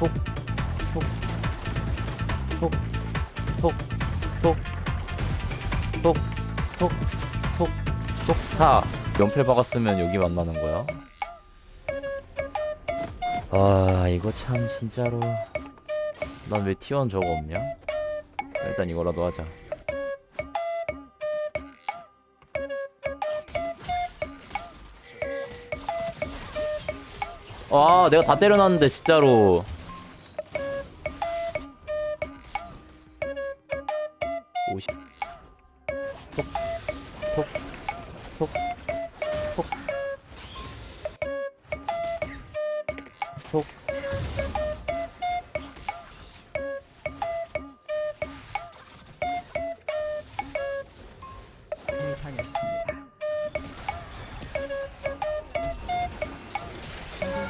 톡, 톡, 톡, 톡, 톡, 톡, 톡, 톡, 톡, 타. 연필 박았으면 여기 만나는 거야? 아, 이거 참 진짜로. 난 왜 T1 저거 없냐? 일단 이거라도 하자. 아, 내가 다 때려놨는데 진짜로.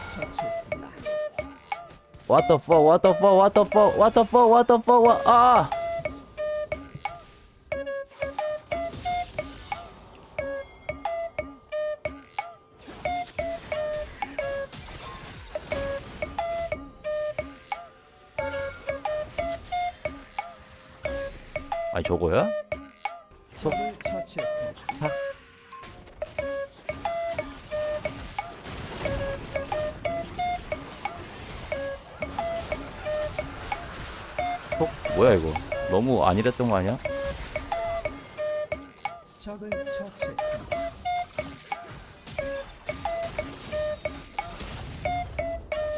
처치했습니다. What the fuck? What the fuck? What the fuck? What the fuck? What the fuck? What? 아! 뭐야 이거? 너무 안일했던 거 아니야? 적을 처치했습니다.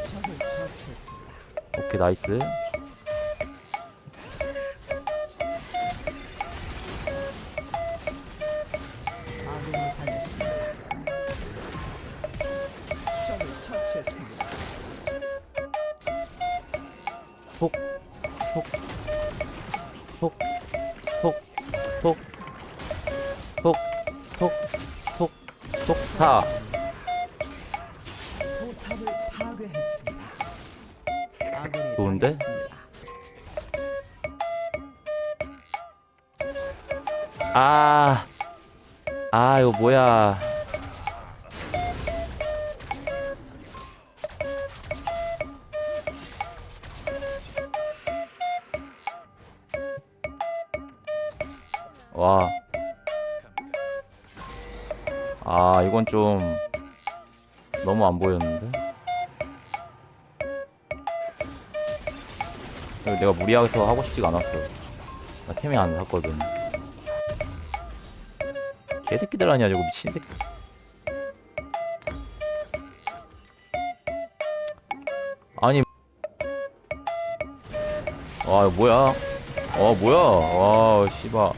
적을 처치했습니다. 오케이 나이스 아군이 당했습니다. 적을 처치했습니다. 톡, 톡, 아군이 좋은데? 아, 아, 이거 뭐야. 와. 아, 이건 좀 너무 안 보였는데? 내가 무리해서 하고 싶지가 않았어. 나 템이 안 샀거든. 개새끼들 아니야 저거 미친 새끼 아니 와 이거 뭐야 어 뭐야 와 씨발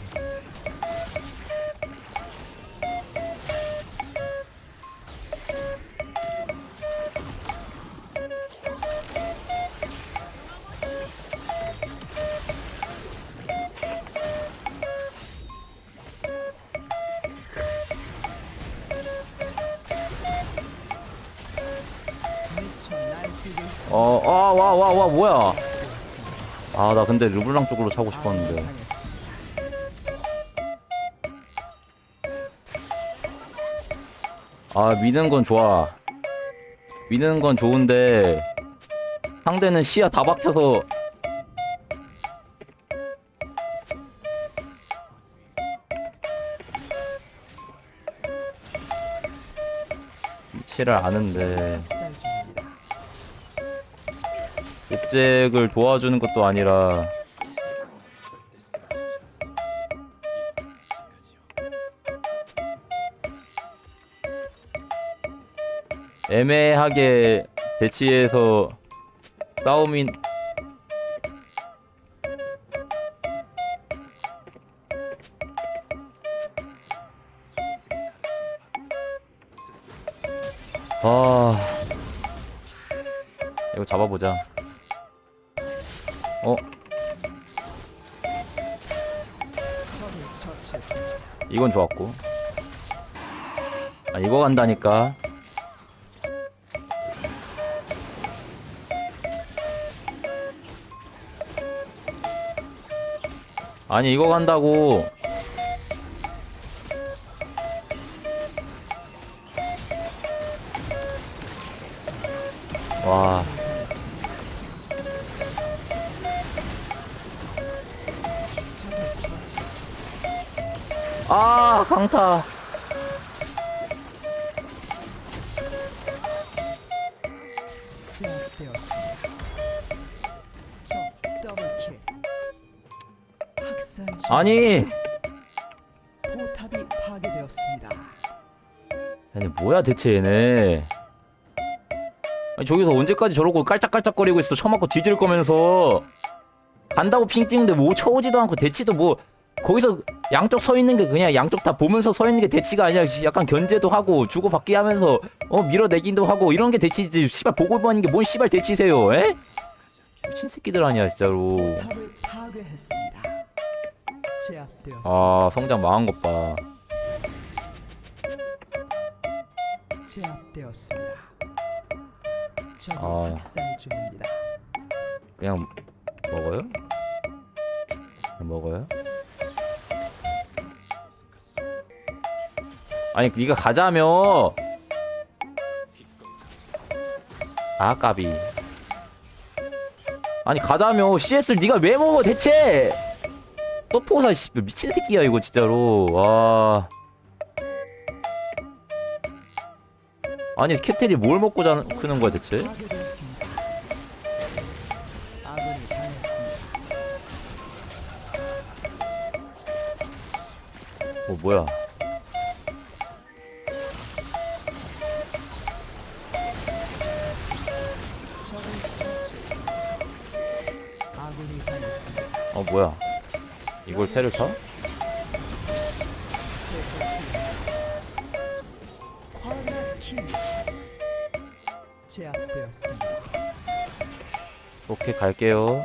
뭐야? 아 나 근데 르블랑 쪽으로 차고 싶었는데. 아 미는 건 좋아. 미는 건 좋은데 상대는 시야 다 박혀서 위치를 아는데 옵젝을 도와주는 것도 아니라 애매하게 대치해서 싸움이 아 이거 잡아보자 이건 좋았고. 아 이거 간다니까. 아니 이거 간다고 아 강타. 아니. 포탑이 파괴되었습니다. 얘네 뭐야 대체 얘네. 아니 저기서 언제까지 저러고 깔짝깔짝거리고 있어? 처 맞고 뒤질 거면서. 간다고 핑 찍는데 뭐 쳐오지도 않고 대치도 뭐 거기서 양쪽 서 있는 게 그냥 양쪽 다 보면서 서 있는 게 대치가 아니라 약간 견제도 하고 주고받기 하면서 어 밀어내기도 하고 이런 게 대치지 씨발 보고 보는 게 뭔 씨발 대치세요 에? 미친 새끼들 아니야 진짜로. 아 성장 망한 것봐 제압되었습니다. 적이 아. 학살 중입니다. 그냥 먹어요? 그냥 먹어요? 아니 네가 가자며. 아 까비. 아니 가자며. CS를 네가 왜 먹어 대체? 서포사 씨 미친 새끼야 이거 진짜로. 와. 아니 캡틴이 뭘 먹고 자, 크는 거야 대체. 어 뭐야 뭐야 이걸 패를 쳐? 오케이 갈게요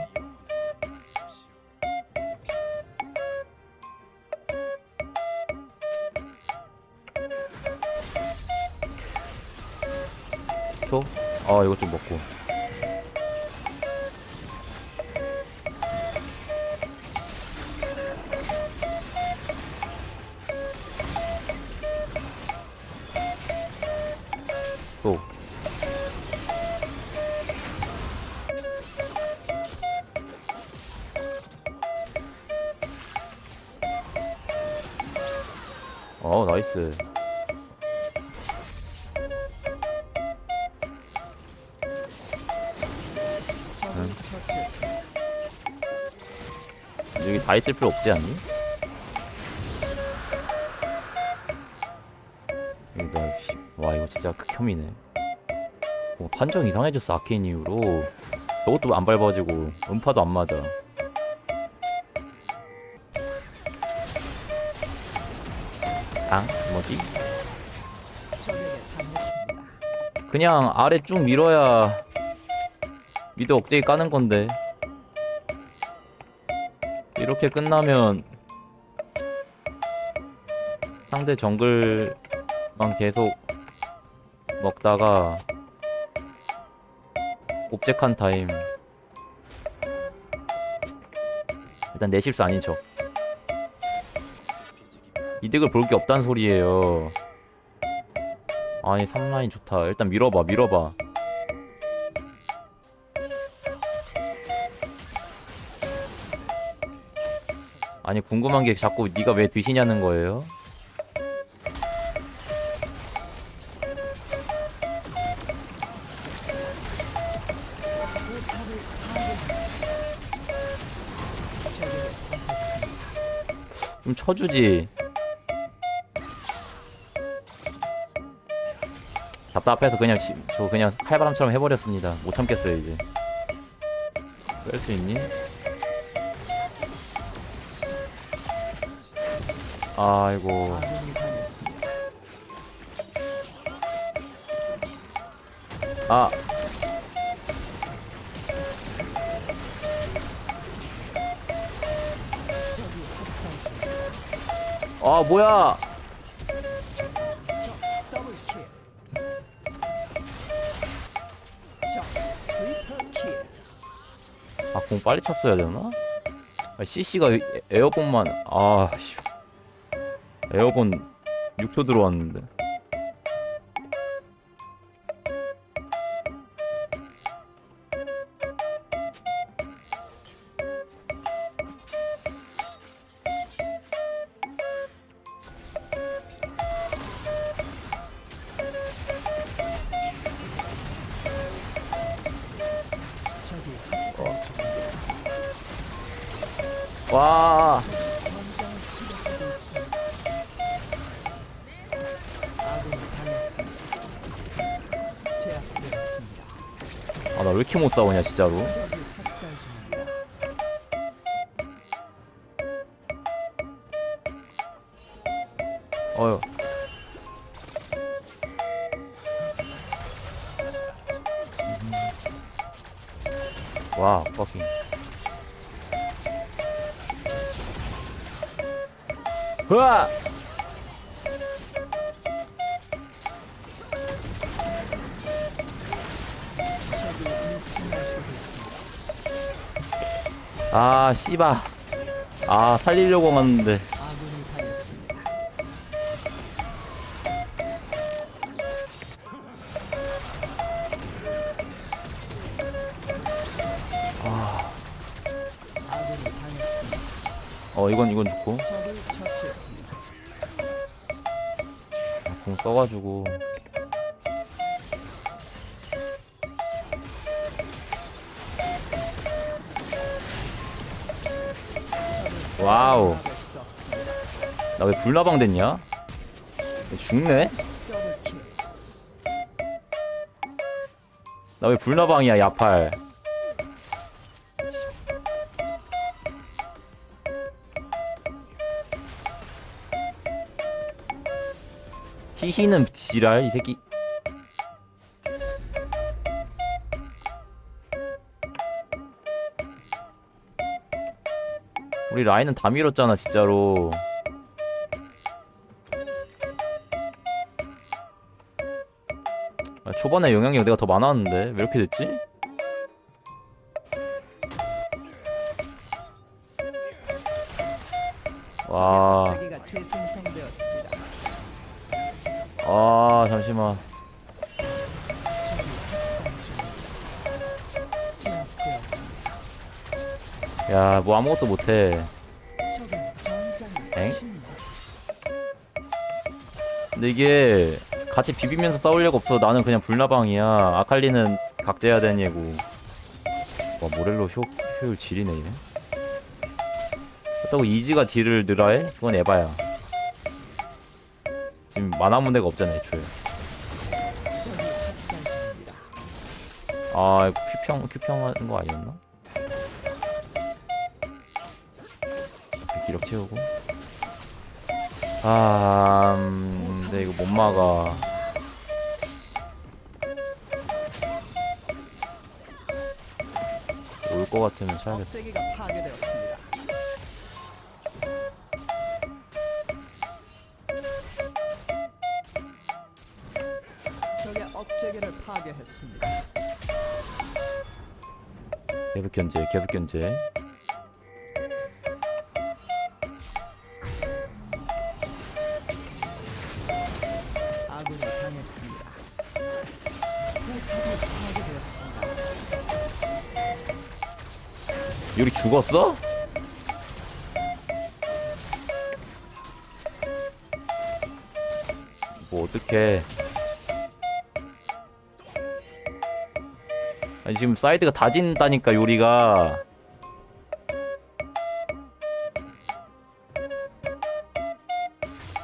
초? 아 이거 좀 먹고 여기 다 있을 필요 없지 않니? 와 이거 진짜 극혐이네 어, 판정 이상해졌어 아케인 이후로 저것도 안 밟아지고 음파도 안 맞아 아 뭐지? 그냥 아래 쭉 밀어야 미드 억제기 까는 건데. 이렇게 끝나면 상대 정글만 계속 먹다가 옵젝한 타임. 일단 내 실수 척 이득을 볼 게 없단 소리예요. 아니 3라인 좋다. 일단 밀어봐 밀어봐 아니 궁금한 게 자꾸 네가 왜 드시냐는 거예요. 좀 쳐주지 답답해서 그냥 지, 저 그냥 칼바람처럼 해버렸습니다 못 참겠어요 이제 뺄 수 있니? 아이고. 아. 아 뭐야. 아 공 빨리 찼어야 되나? 아, CC가 에어본만 아 씨 에어건 6초 들어왔는데. 와. 나 왜 이렇게 못 싸우냐 진짜로. 어휴. 와 퍼킹 으아 아 씨바 아 살리려고. 아군이 당했습니다. 어 이건 이건 좋고 처치했습니다. 공 써가지고 와우. 나 왜 불나방 됐냐? 죽네? 나 왜 불나방이야 야팔 히히는 지랄 이 새끼 우리 라인은 다 밀었잖아 진짜로 아, 초반에 영향력 내가 더 많았는데 왜 이렇게 됐지? 와. 아 잠시만. 야, 뭐 아무것도 못해. 엥? 근데 이게 같이 비비면서 싸우려고 없어. 나는 그냥 불나방이야. 아칼리는 각제해야 되는 얘고. 와, 모렐로 효, 효율 지리네, 얘. 그렇다고 이지가 딜을 늘어 해? 그건 에바야. 지금 만화 문제가 없잖아, 애초에. 아, 큐평, 큐평 하는 거 아니었나? 기력 채우고. 아, 음, 근데 이거 못 막아. 올 것 같으면 파괴했습니다. 계속 견제, 계속 견제. 요리 죽었어? 뭐 어떡해 아니 지금 사이드가 다 진다니까 요리가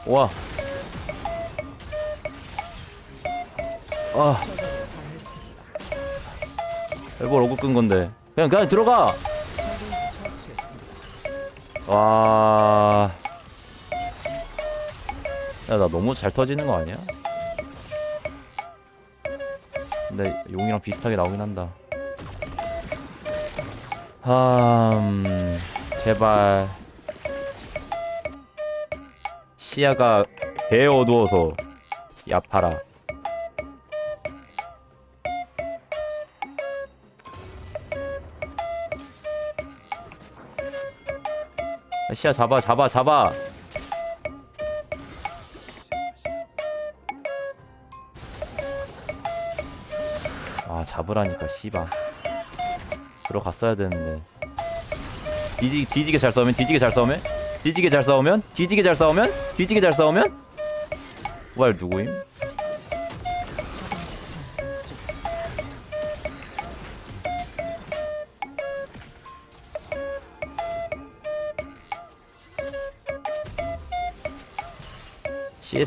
와 아. 엘보 로그 끈 건데. 그냥, 그냥 들어가! 와. 야, 나 너무 잘 터지는 거 아니야? 근데 용이랑 비슷하게 나오긴 한다. 음, 제발. 시야가 개 어두워서 야파라. 시야 잡아, 잡아, 잡아. 아 잡으라니까 씨바. 들어갔어야 되는데. 뒤지, 뒤지게 잘 싸우면 뒤지게 잘 싸우면? 뒤지게 잘 싸우면? 뒤지게 잘 싸우면? 뒤지게 잘 싸우면? 왈 누구임?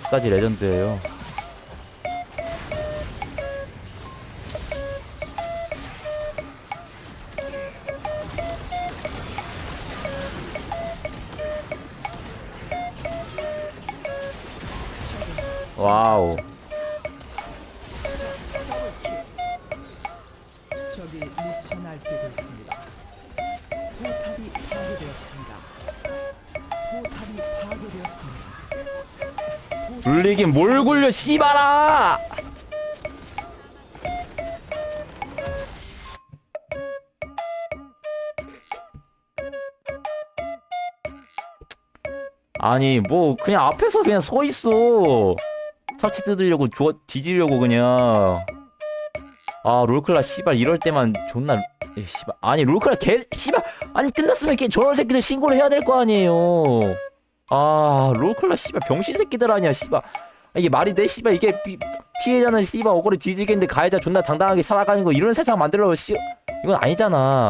CS까지 레전드예요. 와우. 굴리긴 뭘 굴려 씨발아! 아니 뭐 그냥 앞에서 그냥 서 있어. 착취 뜯으려고 주워 뒤지려고 그냥. 아 롤클라 씨발 이럴 때만 존나 에, 씨발. 아니 롤클라 개 씨발! 아니 끝났으면 이렇게 저런 새끼들 신고를 해야 될 거 아니에요 아 롤클라 씨발 병신 새끼들 아니야 씨발. 이게 말이 돼 씨발? 이게 피, 피해자는 씨발 억울해 뒤지겠는데 가해자 존나 당당하게 살아가는 거 이런 세상 만들어 씨. 이건 아니잖아